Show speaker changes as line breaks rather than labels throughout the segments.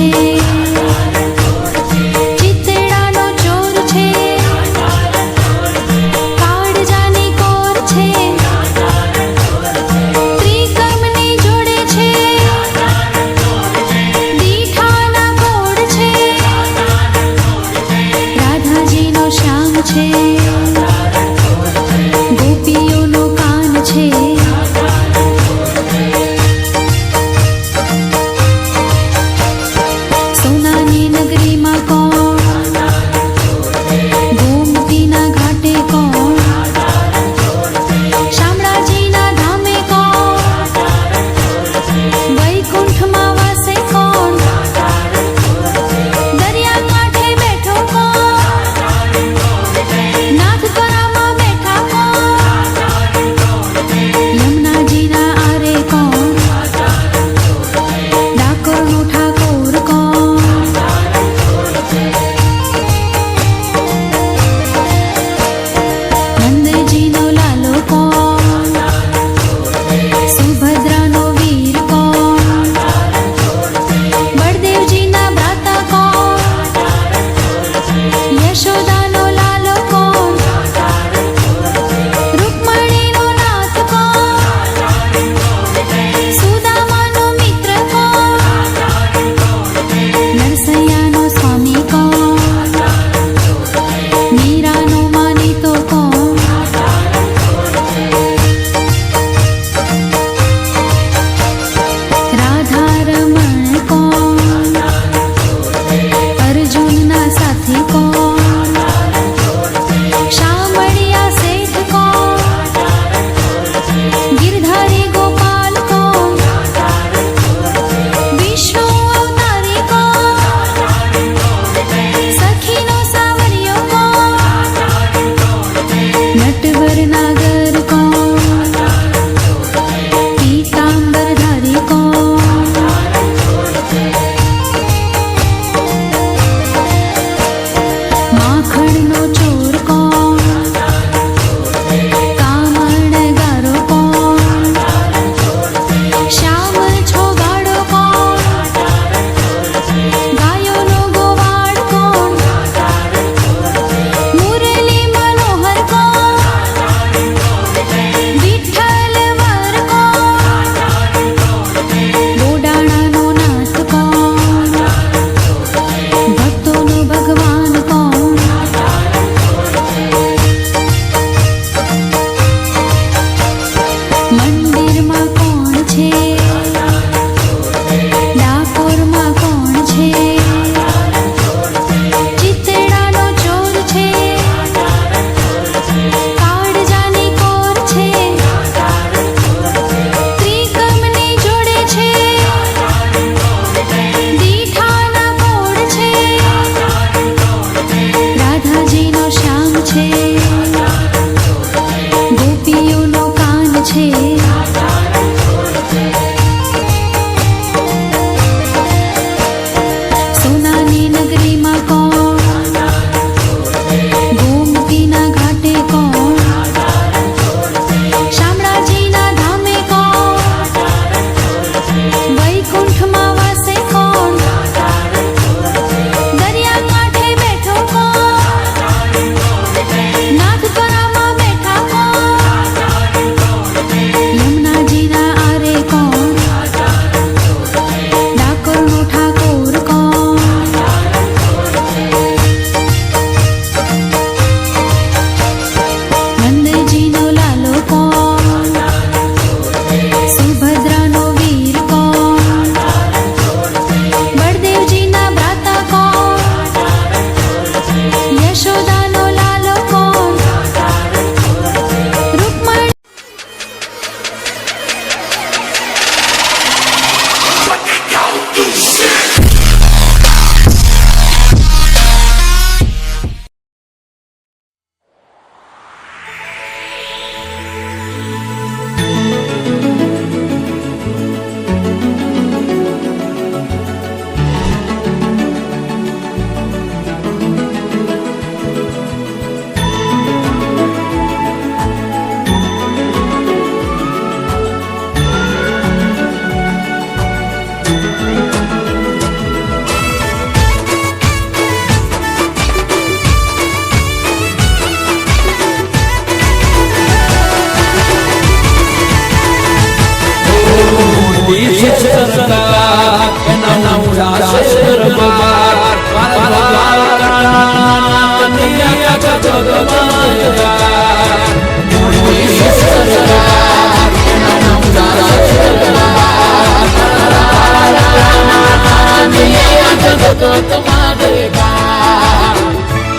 dije Natwar નાગર કોણ પીતાંબર ધારી કોણ માખણનો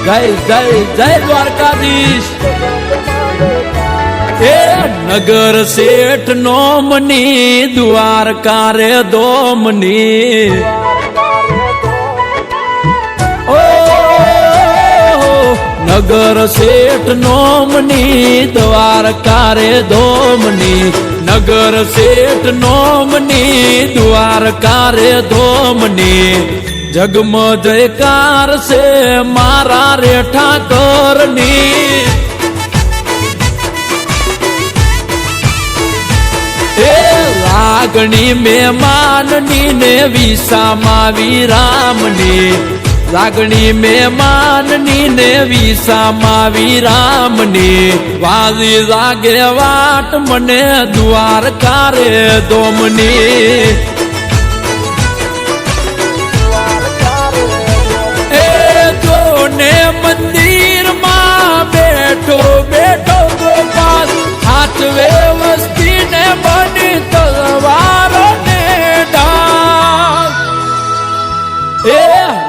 જય જય જય દ્વારકાધીશ. એ નગર શેઠ નોમની દ્વારકા રે દોમની નગર શેઠ નોમની દ્વારકા રે દોમની. નગર શેઠ નોમની દ્વારકા રે ધોમની જગમ જયકાર છે મારા રે ઠાકરની એ લાગણી મહેમાનની ને વિસામાં વિરામની. લાગણી મહેમાનની ને વિસામાં વિરામની. વાલી લાગે વાટ મને દ્વાર કારે દોમની. મંદિરમાં બેઠો બેઠો ગોપાલ. હાથ વ્યવસ્થિત ને બની તલવારો ને ઢાલ. એ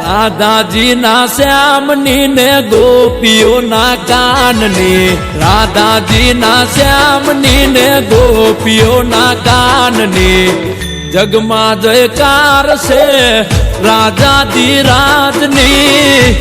રાધાજી ના શ્યામની ને ગોપીઓના કાનની. રાધાજી ના શ્યામની ને ગોપીઓના કાનની. જગમાં જયકાર છે રાજાજી રાજની